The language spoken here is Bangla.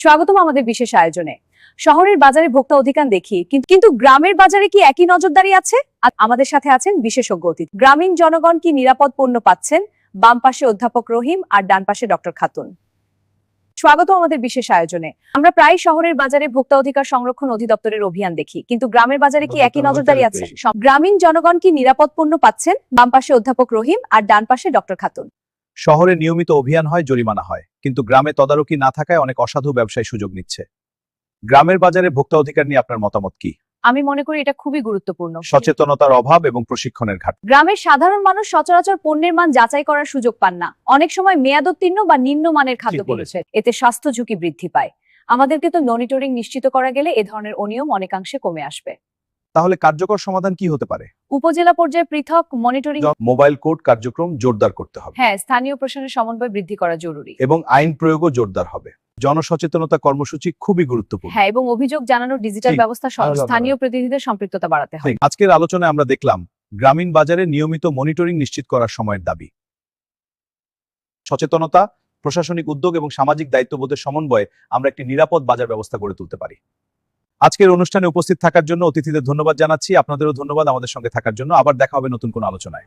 স্বাগতম আমাদের বিশেষ আয়োজনে। শহরের বাজারে ভোক্তা অধিকার দেখি কিন্তু গ্রামের বাজারে কি একই নজরদারি আছে? আমাদের সাথে আছেন বিশেষজ্ঞ অতিথি। গ্রামীণ জনগণ কি নিরাপদ পণ্য পাচ্ছেন? বাম পাশে অধ্যাপক রহিম আর ডান পাশে ডক্টর খাতুন। স্বাগত আমাদের বিশেষ আয়োজনে। আমরা প্রায় শহরের বাজারে ভোক্তা অধিকার সংরক্ষণ অধিদপ্তরের অভিযান দেখি কিন্তু গ্রামের বাজারে কি একই নজরদারি আছে? গ্রামীণ জনগণ কি নিরাপদ পণ্য পাচ্ছেন? বাম পাশে অধ্যাপক রহিম আর ডান পাশে ডক্টর খাতুন। শহরে নিয়মিত অভিযান হয় জরিমানা হয়। কিন্তু গ্রামে তদারকি না থাকায় অনেক অসাধু ব্যবসায়ী সুযোগ নিচ্ছে। গ্রামের বাজারে ভোক্তা অধিকার নিয়ে আপনার মতামত কি? আমি মনে করি এটা খুবই গুরুত্বপূর্ণ। সচেতনতার অভাব এবং প্রশিক্ষণের ঘাট। গ্রামের সাধারণ মানুষ সচরাচর পণ্যের মান যাচাই করার সুযোগ পান না। অনেক সময় মেয়াদোত্তীর্ণ বা নিম্ন মানের খাদ্য। পেয়েছে এতে স্বাস্থ্য ঝুঁকি বৃদ্ধি পায়। আমাদেরকে তো মনিটরিং নিশ্চিত করা গেলে এ ধরনের অনিয়ম অনেকাংশে কমে আসবে। তাহলে কার্যকর সমাধান কি হতে পারে? উপজেলা পর্যায়ে পৃথক মনিটরিং মোবাইল কোর্ট কার্যক্রম জোরদার করতে হবে। হ্যাঁ স্থানীয় প্রশাসনের সমন্বয় বৃদ্ধি করা জরুরি। এবং আইন প্রয়োগও জোরদার হবে। জনসচেতনতা কর্মসূচি খুবই গুরুত্বপূর্ণ। হ্যাঁ এবং অভিযোগ জানানোর ডিজিটাল ব্যবস্থা। স্থানীয় প্রতিনিধিদের সম্পৃক্ততা বাড়াতে হবে। আজকের আলোচনায় আমরা দেখলাম গ্রামীণ বাজারে নিয়মিত মনিটরিং নিশ্চিত করার সময়ের দাবি। সচেতনতা প্রশাসনিক উদ্যোগ এবং সামাজিক দায়িত্ববোধের সমন্বয়ে আমরা একটি নিরাপদ বাজার ব্যবস্থা গড়ে তুলতে পারি। আজকের অনুষ্ঠানে উপস্থিত থাকার জন্য অতিথিদের ধন্যবাদ জানাচ্ছি। আপনাদেরও ধন্যবাদ আমাদের সঙ্গে থাকার জন্য। আবার দেখা হবে নতুন কোনো আলোচনায়।